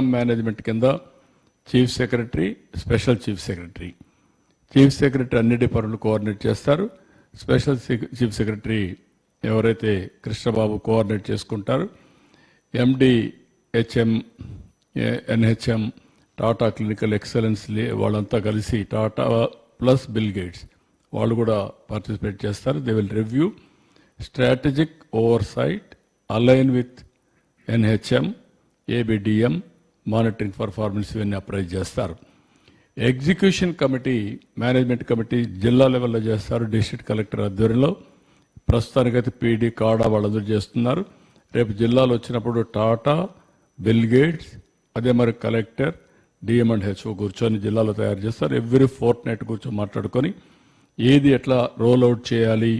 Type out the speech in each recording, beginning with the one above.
Management కింద chief secretary special chief secretary. Chief secretary అన్ని డిపార్ట్మెంట్లు కోఆర్డినేట్ చేస్తారు. స్పెషల్ చీఫ్ సెక్రటరీ ఎవరైతే కృష్ణబాబు కోఆర్డినేట్ చేసుకుంటారు MD HM NHM Tata clinical excellence లే- వాళ్ళంతా కలిసి టాటా ప్లస్ బిల్ గేట్స్ వాళ్ళు కూడా పార్టిసిపేట్ చేస్తారు. They will review strategic oversight align with NHM ABDM monitoring performance ఇవన్నీ అప్రైజ్ చేస్తారు. ఎగ్జిక్యూషన్ కమిటీ మేనేజ్మెంట్ కమిటీ జిల్లా లెవెల్లో చేస్తారు డిస్ట్రిక్ట్ కలెక్టర్ ఆధ్వర్యంలో. ప్రస్తుతానికైతే పీడీ కాడా వాళ్ళందరూ చేస్తున్నారు. రేపు జిల్లాలో వచ్చినప్పుడు టాటా బిల్ గేట్స్ అదే మరి కలెక్టర్ డిఎం అండ్ హెచ్ఓ కూర్చొని జిల్లాలో తయారు చేస్తారు. ఎవ్రీ ఫోర్త్ నైట్ కూర్చొని మాట్లాడుకొని ఏది ఎట్లా రోల్ అవుట్ చేయాలి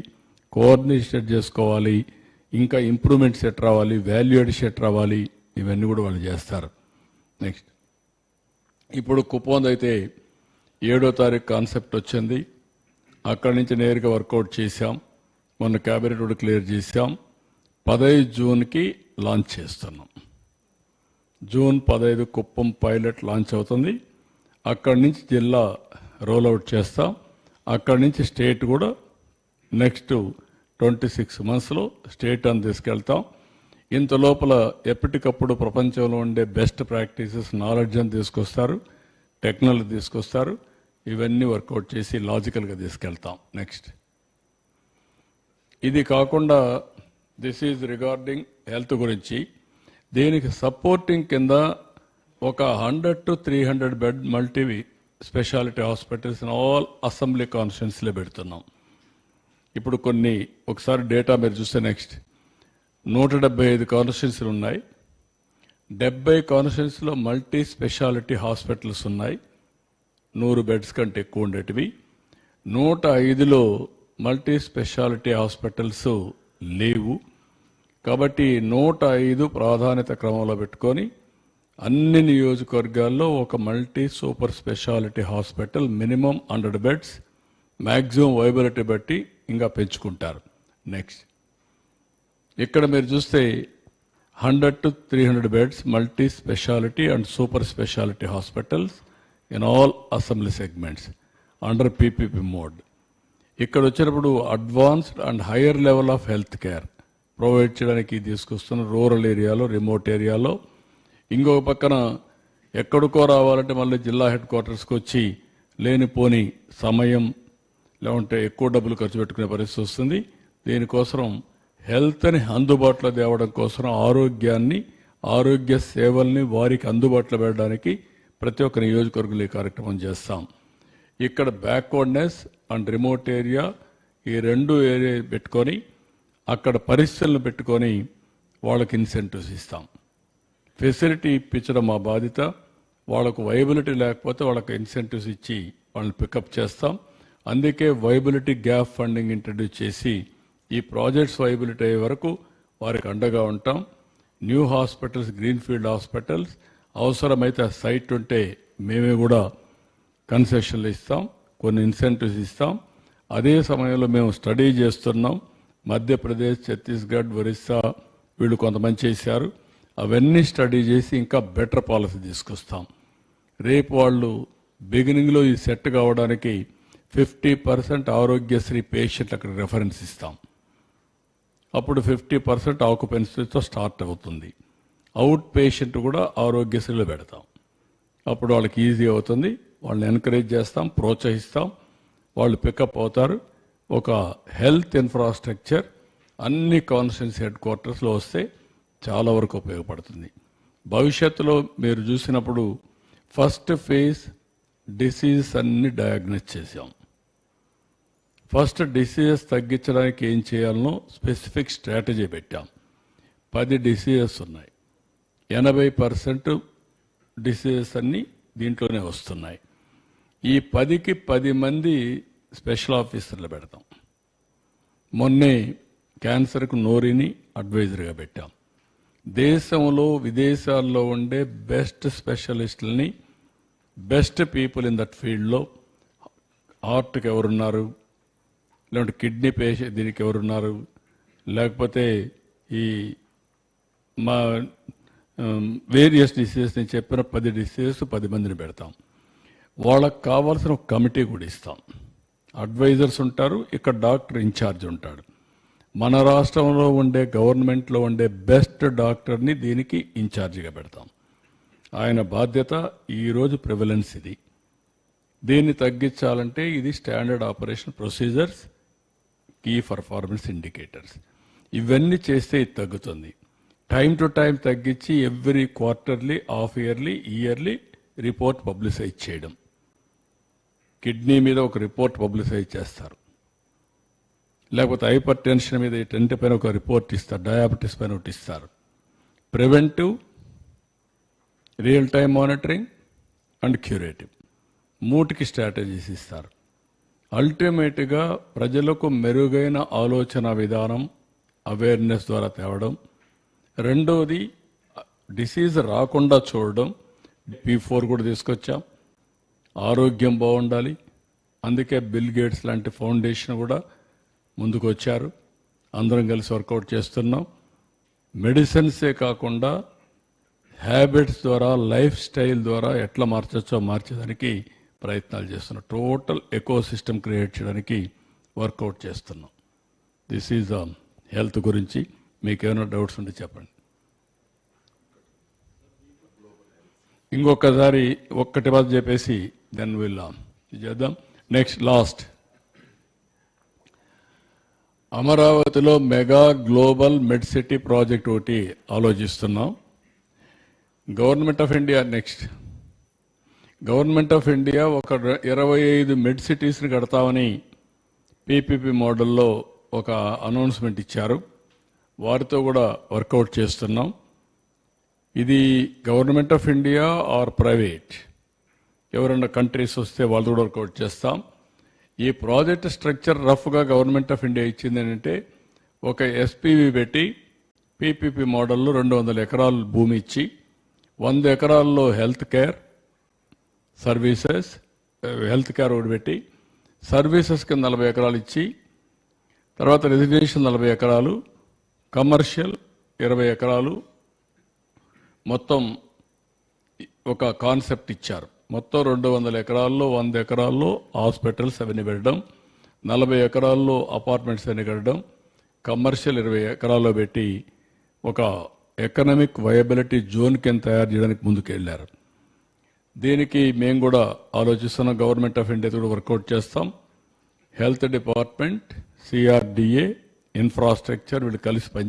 కోఆర్డినేషన్ చేసుకోవాలి ఇంకా ఇంప్రూవ్మెంట్స్ ఎట్ రావాలి వాల్యూ అడిషన్ ఎట్ రావాలి ఇవన్నీ కూడా వాళ్ళు చేస్తారు. నెక్స్ట్ ఇప్పుడు కుపోంద్ అయితే ఏడో తారీఖు కాన్సెప్ట్ వచ్చింది. అక్కడి నుంచి నేరుగా వర్కౌట్ చేశాం. మొన్న క్యాబినెట్ కూడా క్లియర్ చేశాం. పదహైదు జూన్కి లాంచ్ చేస్తున్నాం. జూన్ పదహైదు కుప్పం పైలట్ లాంచ్ అవుతుంది. అక్కడి నుంచి జిల్లా రోల్అవుట్ చేస్తాం. అక్కడి నుంచి స్టేట్ కూడా నెక్స్ట్ ట్వంటీ సిక్స్ మంత్స్లో స్టేట్ అని తీసుకెళ్తాం. ఇంత లోపల ఎప్పటికప్పుడు ప్రపంచంలో ఉండే బెస్ట్ ప్రాక్టీసెస్ నాలెడ్జ్ అని తీసుకొస్తారు టెక్నాలజీ తీసుకొస్తారు. ఇవన్నీ వర్కౌట్ చేసి లాజికల్గా తీసుకెళ్తాం. నెక్స్ట్ ఇది కాకుండా దిస్ ఈజ్ రిగార్డింగ్ హెల్త్ గురించి. దీనికి సపోర్టింగ్ కింద ఒక hundred to three hundred bed multi specialty hospitals all assembly కాన్స్టిట్యున్సీలో పెడుతున్నాం. ఇప్పుడు కొన్ని ఒకసారి డేటా మీరు చూస్తే నెక్స్ట్ నూట డెబ్బై ఐదు కాన్స్టిట్యున్సీలు ఉన్నాయి. డెబ్బై కాన్స్టిట్యున్సీలో మల్టీ స్పెషాలిటీ హాస్పిటల్స్ ఉన్నాయి. నూరు బెడ్స్ కంటే ఎక్కువ ఉండేటివి. నూట ఐదులో మల్టీ స్పెషాలిటీ హాస్పిటల్స్ లేవు. కాబట్టి నూట ఐదు ప్రాధాన్యత క్రమంలో పెట్టుకొని అన్ని నియోజకవర్గాల్లో ఒక multi super specialty hospital minimum hundred beds maximum viability బట్టి ఇంకా పెంచుకుంటారు. నెక్స్ట్ ఇక్కడ మీరు చూస్తే hundred to three hundred beds multi specialty and super specialty hospitals in all assembly segments under PPP mode. ఇక్కడ వచ్చినప్పుడు advanced and higher level of health care provide చేయడానికి తీసుకొస్తున్న రూరల్ ఏరియాలో రిమోట్ ఏరియాలో. ఇంకొక పక్కన ఎక్కడికో రావాలంటే మళ్ళీ జిల్లా హెడ్ క్వార్టర్స్కి వచ్చి లేనిపోని సమయం లేకుంటే ఎక్కువ డబ్బులు ఖర్చు పెట్టుకునే పరిస్థితి వస్తుంది. దీనికోసం హెల్త్ని అందుబాటులో తేవడం కోసం ఆరోగ్యాన్ని ఆరోగ్య సేవల్ని వారికి అందుబాటులో పెట్టడానికి ప్రతి ఒక్క నియోజకవర్గంలో ఈ కార్యక్రమం చేస్తాం. ఇక్కడ బ్యాక్వర్డ్నెస్ అండ్ రిమోట్ ఏరియా ఈ రెండు ఏరియా పెట్టుకొని అక్కడ పరిస్థితులను పెట్టుకొని వాళ్ళకి ఇన్సెంటివ్స్ ఇస్తాం. ఫెసిలిటీ ఇప్పించడం మా బాధ్యత. వాళ్ళకు వైబిలిటీ లేకపోతే వాళ్ళకి ఇన్సెంటివ్స్ ఇచ్చి వాళ్ళని పికప్ చేస్తాం. అందుకే వైబిలిటీ గ్యాప్ ఫండింగ్ ఇంట్రడ్యూస్ చేసి ఈ ప్రాజెక్ట్స్ వైబిలిటీ అయ్యే వరకు వారికి అండగా ఉంటాం. న్యూ హాస్పిటల్స్ గ్రీన్ఫీల్డ్ హాస్పిటల్స్ అవసరమైతే ఆ సైట్ ఉంటే మేమే కూడా కన్సెషన్లు ఇస్తాం కొన్ని ఇన్సెంటివ్స్ ఇస్తాం. అదే సమయంలో మేము స్టడీ చేస్తున్నాం. మధ్యప్రదేశ్ ఛత్తీస్గఢ్ ఒరిస్సా వీళ్ళు కొంతమంది చేశారు. అవన్నీ స్టడీ చేసి ఇంకా బెటర్ పాలసీ తీసుకొస్తాం. రేపు వాళ్ళు బిగినింగ్లో ఈ సెట్ కావడానికి ఫిఫ్టీ పర్సెంట్ ఆరోగ్యశ్రీ పేషెంట్ అక్కడ రెఫరెన్స్ ఇస్తాం. అప్పుడు ఫిఫ్టీ పర్సెంట్ ఆక్యుపెన్సీతో స్టార్ట్ అవుతుంది. అవుట్ పేషెంట్ కూడా ఆరోగ్యశ్రీలో పెడతాం. అప్పుడు వాళ్ళకి ఈజీ అవుతుంది. వాళ్ళని ఎంకరేజ్ చేస్తాం ప్రోత్సహిస్తాం. వాళ్ళు పికప్ అవుతారు. ఒక హెల్త్ ఇన్ఫ్రాస్ట్రక్చర్ అన్ని కాన్స్టిట్యున్సీ హెడ్ క్వార్టర్స్లో వస్తే చాలా వరకు ఉపయోగపడుతుంది. భవిష్యత్తులో మీరు చూసినప్పుడు ఫస్ట్ ఫేజ్ డిసీజ్ అన్ని డయాగ్నోస్ చేసాం ఫస్ట్ డిసీజెస్ తగ్గించడానికి ఏం చేయాలనో స్పెసిఫిక్ స్ట్రాటజీ పెట్టాం. పది డిసీజెస్ ఉన్నాయి. ఎనభై పర్సెంట్ డిసీజెస్ అన్నీ దీంట్లోనే వస్తున్నాయి. ఈ పదికి పది మంది స్పెషల్ ఆఫీసర్లు పెడతాం. మొన్నే క్యాన్సర్కు నోరిని అడ్వైజర్గా పెట్టాం. దేశంలో విదేశాల్లో ఉండే బెస్ట్ స్పెషలిస్టులని బెస్ట్ పీపుల్ ఇన్ దట్ ఫీల్డ్లో హార్ట్కి ఎవరున్నారు? లేదంటే కిడ్నీ పేషెంట్ దీనికి ఎవరున్నారు? లేకపోతే ఈ మా వేరియస్ డిసీజెస్ నేను చెప్పిన పది డిసీజెస్ పది మందిని పెడతాం. వాళ్ళకి కావాల్సిన ఒక కమిటీ కూడా ఇస్తాం. అడ్వైజర్స్ ఉంటారు ఇక్కడ డాక్టర్ ఇన్ఛార్జ్ ఉంటాడు. మన రాష్ట్రంలో ఉండే గవర్నమెంట్లో ఉండే బెస్ట్ డాక్టర్ని దీనికి ఇన్ఛార్జిగా పెడతాం. ఆయన బాధ్యత ఈరోజు ప్రివలెన్స్ ఇది. దీన్ని తగ్గించాలంటే ఇది standard operation procedures key performance indicators ఇవన్నీ చేస్తే ఇది తగ్గుతుంది. టైం టు టైం తగ్గించి every quarterly half yearly yearly report publicize చేయడం. కిడ్నీ మీద ఒక రిపోర్ట్ పబ్లిసైజ్ చేస్తారు. లేకపోతే హైపర్ టెన్షన్ మీద టెంట్ పైన ఒక రిపోర్ట్ ఇస్తారు డయాబెటీస్ పైన ఒకటి ఇస్తారు. Preventive real time monitoring and curative మూటికి strategies ఇస్తారు. అల్టిమేట్గా ప్రజలకు మెరుగైన ఆలోచన విధానం అవేర్నెస్ ద్వారా తేవడం. రెండోది డిసీజ్ రాకుండా చూడడం. పీ ఫోర్ కూడా తీసుకొచ్చాం. ఆరోగ్యం బాగుండాలి. అందుకే బిల్ గేట్స్ లాంటి ఫౌండేషన్ కూడా ముందుకు వచ్చారు అందరం కలిసి వర్కౌట్ చేస్తున్నాం. మెడిసిన్సే కాకుండా హ్యాబిట్స్ ద్వారా లైఫ్ స్టైల్ ద్వారా ఎట్లా మార్చచ్చో మార్చేదానికి ప్రయత్నాలు చేస్తున్నాం. టోటల్ ఎకో సిస్టమ్ క్రియేట్ చేయడానికి వర్కౌట్ చేస్తున్నాం. దిస్ ఈజ్ హెల్త్ గురించి మీకు ఏమైనా డౌట్స్ ఉంటే చెప్పండి. ఇంకొకసారి ఒక్కటి బాధ చెప్పేసి um, దెన్ విల్ చేద్దాం. నెక్స్ట్ లాస్ట్ అమరావతిలో mega global med city project ఒకటి ఆలోచిస్తున్నాం. Government of India next government of India ఒక ఇరవై ఐదు మెడ్ సిటీస్ని కడతామని పీపీపీ మోడల్లో ఒక అనౌన్స్మెంట్ ఇచ్చారు. వారితో కూడా వర్కౌట్ చేస్తున్నాం. ఇది government of India or private? ఎవరైనా కంట్రీస్ వస్తే వాళ్ళు కూడా వర్కౌట్ చేస్తాం. ఈ ప్రాజెక్ట్ స్ట్రక్చర్ రఫ్గా గవర్నమెంట్ ఆఫ్ ఇండియా ఇచ్చింది ఏంటంటే ఒక ఎస్పీవి పెట్టి పీపీపీ మోడల్లో రెండు వందల ఎకరాలు భూమి ఇచ్చి వంద ఎకరాల్లో health care services health care ఒకటి పెట్టి సర్వీసెస్కి నలభై ఎకరాలు ఇచ్చి తర్వాత రెసిడెన్షియల్ నలభై ఎకరాలు కమర్షియల్ ఇరవై ఎకరాలు మొత్తం ఒక కాన్సెప్ట్ ఇచ్చారు. మొత్తం రెండు వందల ఎకరాల్లో వంద ఎకరాల్లో హాస్పిటల్స్ అవన్నీ పెట్టడం నలభై ఎకరాల్లో అపార్ట్మెంట్స్ అవన్నీ కట్టడం కమర్షియల్ ఇరవై ఎకరాల్లో పెట్టి ఒక ఎకనామిక్ వయబిలిటీ జోన్ కింద తయారు చేయడానికి ముందుకు వెళ్ళారు దీనికి మేము కూడా ఆలోచిస్తున్న. గవర్నమెంట్ ఆఫ్ ఇండియా కూడా వర్కౌట్ చేస్తాం. హెల్త్ డిపార్ట్మెంట్ సిఆర్డిఏ ఇన్ఫ్రాస్ట్రక్చర్ వీళ్ళు కలిసి పనిచేస్తారు